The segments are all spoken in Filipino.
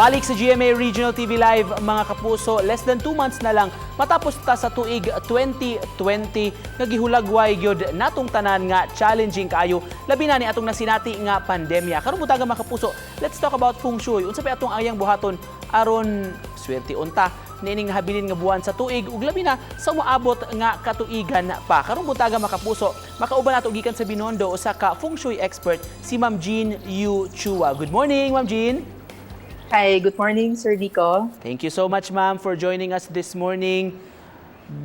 Balik sa GMA Regional TV Live, mga kapuso, less than 2 months na lang matapos ta sa tuig 2020 nga gihulagway gyud natong tanan nga challenging kaayo labi na ni atong nasinati nga pandemya. Karon butaga mga kapuso, let's talk about feng shui. Unsa pa atong ayang buhaton aron swerte unta nining habilin nga buwan sa tuig ug labi na sa moabot nga katuigan pa. Karon butaga mga kapuso, makauban nato gikan sa Binondo usa ka feng shui expert si Ma'am Jean Yu Chua. Good morning, Ma'am Jean. Hi, good morning, Sir Nico. Thank you so much, ma'am, for joining us this morning.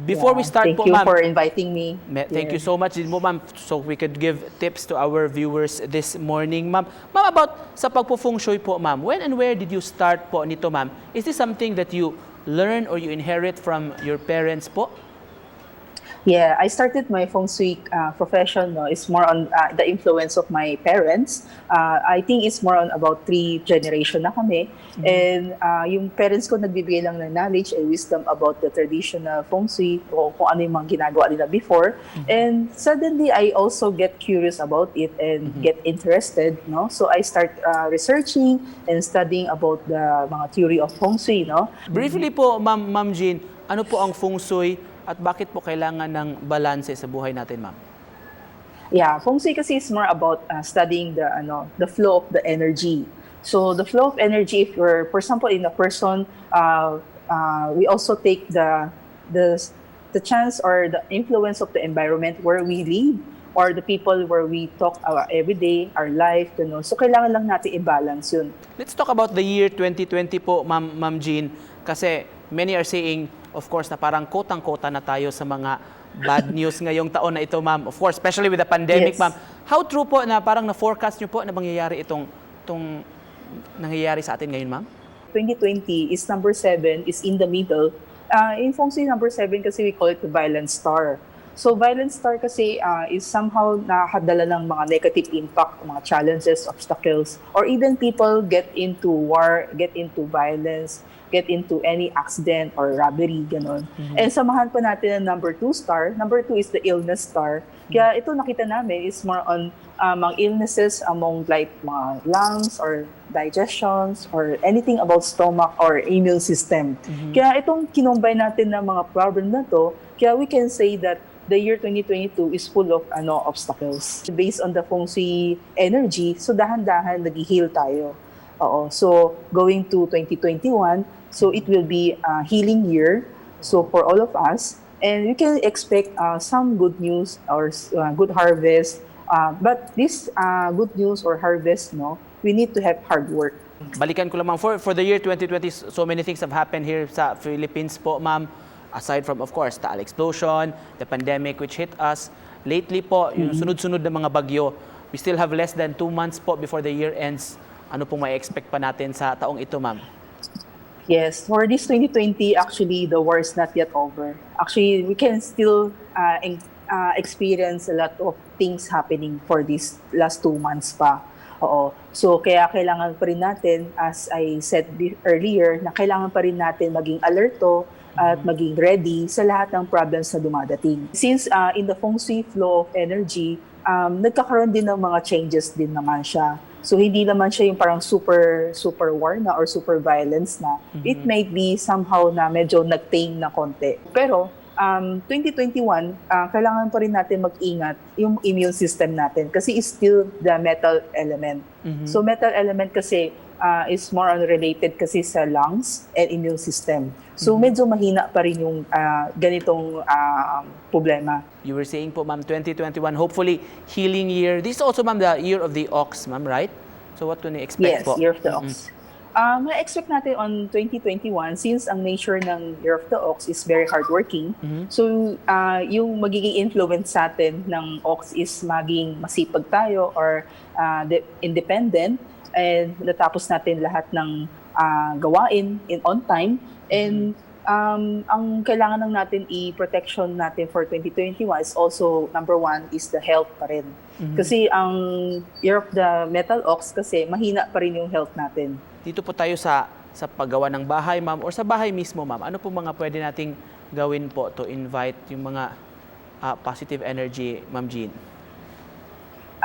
Before we Yeah, start thank po, you ma'am, for inviting me. me- thank you so much din po, ma'am, so we could give tips to our viewers this morning, ma'am. Ma'am, about sa pagpo-feng shui po, ma'am, when and where did you start po nito, ma'am? Is this something that you learn or you inherit from your parents po? Yeah, I started my feng shui uh, profession. No, it's more on uh, the influence of my parents. Uh, I think it's more on about three generation na kami. And uh, yung parents ko nagbibigay lang ng knowledge and wisdom about the traditional feng shui o kung ano yung mga ginagawa nila before. And suddenly, I also get curious about it and get interested. No, so I start uh, researching and studying about the mga theory of feng shui. No, Briefly po, ma'am, ma'am Jean, ano po ang feng shui at bakit po kailangan ng balanse sa buhay natin, ma'am? Yeah, feng shui kasi is more about uh, studying the ano the flow of the energy. So the flow of energy, if you're, for example, in a person, uh, uh, we also take the the the chance or the influence of the environment where we live or the people where we talk our everyday, our life, ganun. So kailangan lang natin i-balance yun. Let's talk about the year 2020 po, Ma'am, Ma'am Jean. Kasi many are saying, of course, na parang kotang-kota na tayo sa mga bad news ngayong taon na ito, Ma'am. Of course, especially with the pandemic, Yes. Ma'am. How true po na parang na-forecast nyo po na mangyayari itong, itong nangyayari sa atin ngayon, Ma'am? 2020 is number seven, is in the middle. Uh, in Feng Shui, number seven kasi we call it the violent star. So violent star kasi uh, is somehow nakakadala ng mga negative impact, mga challenges, obstacles, or even people get into war, get into violence, get into any accident or robbery, ganon. And samahan pa natin ang number two star. Number two is the illness star. Kaya ito nakita namin is more on uh, mga illnesses among like mga lungs or digestions or anything about stomach or immune system. Kaya itong kinombine natin ng mga problem na to, kaya we can say that the year 2022 is full of ano obstacles. Based on the feng shui energy, so dahan-dahan nag-heal tayo. Oo. So going to 2021, so it will be a healing year. So for all of us, and we can expect uh, some good news or uh, good harvest. Uh, but this uh, good news or harvest, no, we need to have hard work. Balikan ko lang. For, for the year 2020, so many things have happened here sa Philippines po, Ma'am. Aside from, of course, Taal explosion, the pandemic which hit us. Lately po, yung sunod-sunod na mga bagyo, we still have less than two months po before the year ends. Ano pong may expect pa natin sa taong ito, Ma'am? Yes, for this 2020, actually, the war is not yet over. Actually, we can still uh, uh, experience a lot of things happening for these last two months pa. Oo. So, kaya kailangan pa rin natin, as I said earlier, na kailangan pa rin natin maging alerto at maging ready sa lahat ng problems na dumadating. Since uh, in the feng shui flow of energy, um, nagkakaroon din ng mga changes din naman siya. So hindi naman siya yung parang super super war na or super violence na. It might be somehow na medyo nag-tame na konti. Pero um, 2021, ah, kailangan pa rin natin mag-ingat yung immune system natin kasi it's still the metal element. So metal element kasi ah, is more on related kasi sa lungs and immune system. So medyo mahina pa rin yung ah, ganitong ah, problema. You were saying po, Ma'am, 2021, hopefully healing year. This is also, Ma'am, the year of the ox, Ma'am, right? So what can we expect Yes, po? Year of the Mhm. Ox. Uh, ma-expect natin on 2021, since ang nature ng Year of the Ox is very hardworking, Mhm. so uh, yung magiging influence sa atin ng Ox is maging masipag tayo or uh, de- independent and natapos natin lahat ng uh, gawain in on time and um, ang kailangan lang natin i-protection natin for 2021 is also number one is the health pa rin. Kasi ang year of the metal ox kasi mahina pa rin yung health natin. Dito po tayo sa sa paggawa ng bahay, ma'am, or sa bahay mismo, ma'am. Ano po mga pwede nating gawin po to invite yung mga ah, positive energy, ma'am Jean?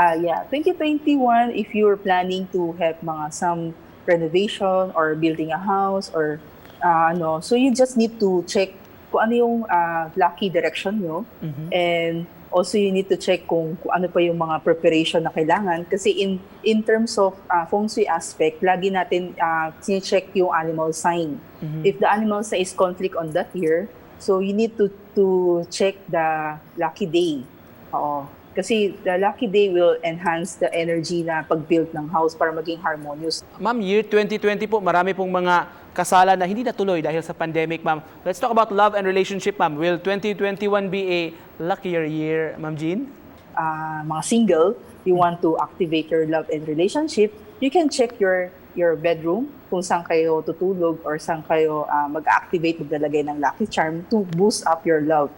Ah yeah, 2021 if you're planning to have mga some renovation or building a house or uh, ano. So you just need to check kung ano yung uh, lucky direction nyo. And also you need to check kung, kung ano pa yung mga preparation na kailangan. Kasi in in terms of uh, feng shui aspect lagi natin uh, check yung animal sign. If the animal sign is conflict on that year so you need to to check the lucky day. Oo kasi the lucky day will enhance the energy na pag-build ng house para maging harmonious Ma'am, year 2020 po, marami pong mga kasalan na hindi natuloy dahil sa pandemic, ma'am. Let's talk about love and relationship, ma'am. Will 2021 be a luckier year, ma'am Jean? uh, mga single, you want to activate your love and relationship, you can check your your bedroom kung saan kayo tutulog or saan kayo uh, mag-activate, maglalagay ng lucky charm to boost up your love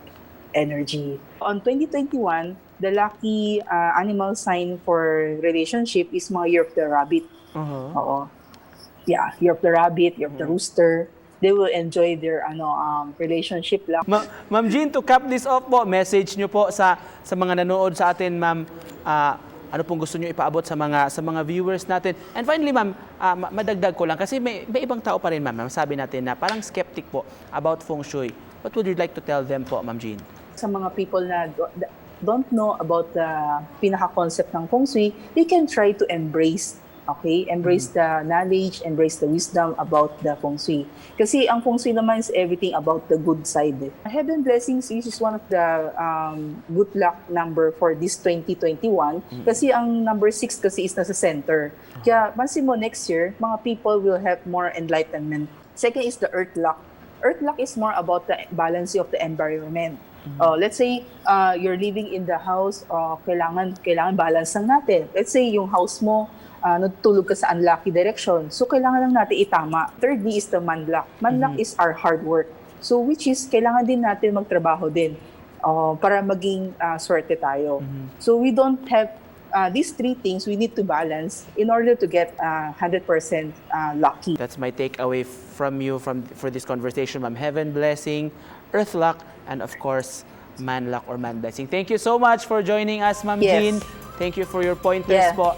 energy. On 2021, the lucky uh, animal sign for relationship is mga year of the rabbit. Uh-huh. Oo. Yeah, year of the rabbit, year of the rooster. They will enjoy their ano um, relationship lang. Ma- Ma'am Jean, to cap this off po, message nyo po sa sa mga nanood sa atin, ma'am. ah, ano pong gusto nyo ipaabot sa mga sa mga viewers natin. And finally, ma'am, ma- madagdag ko lang kasi may, may ibang tao pa rin, ma'am. Sabi natin na parang skeptic po about feng shui. What would you like to tell them po, ma'am Jean? sa mga people na don't know about the pinaka-concept ng feng shui, they can try to embrace Okay? Embrace the knowledge, embrace the wisdom about the feng shui. Kasi ang feng shui naman is everything about the good side. Heaven blessings is one of the um, good luck number for this 2021. Kasi ang number 6 kasi is nasa center. Kaya pansin mo next year, mga people will have more enlightenment. Second is the earth luck. Earth luck is more about the balance of the environment. Oh, let's say uh, you're living in the house, uh, kailangan kailangan balance lang natin. Let's say yung house mo uh, natutulog ka sa unlucky direction. So kailangan lang natin itama. Thirdly is the manluck. Manluck is our hard work. So which is kailangan din natin magtrabaho din uh, para maging uh, swerte tayo. So we don't have uh, these three things we need to balance in order to get uh, 100% uh, lucky. That's my takeaway from you from for this conversation, ma'am. Heaven blessing, earth luck, and of course, man luck or man blessing. Thank you so much for joining us, ma'am Yes. Jean. Thank you for your pointers Yeah. po.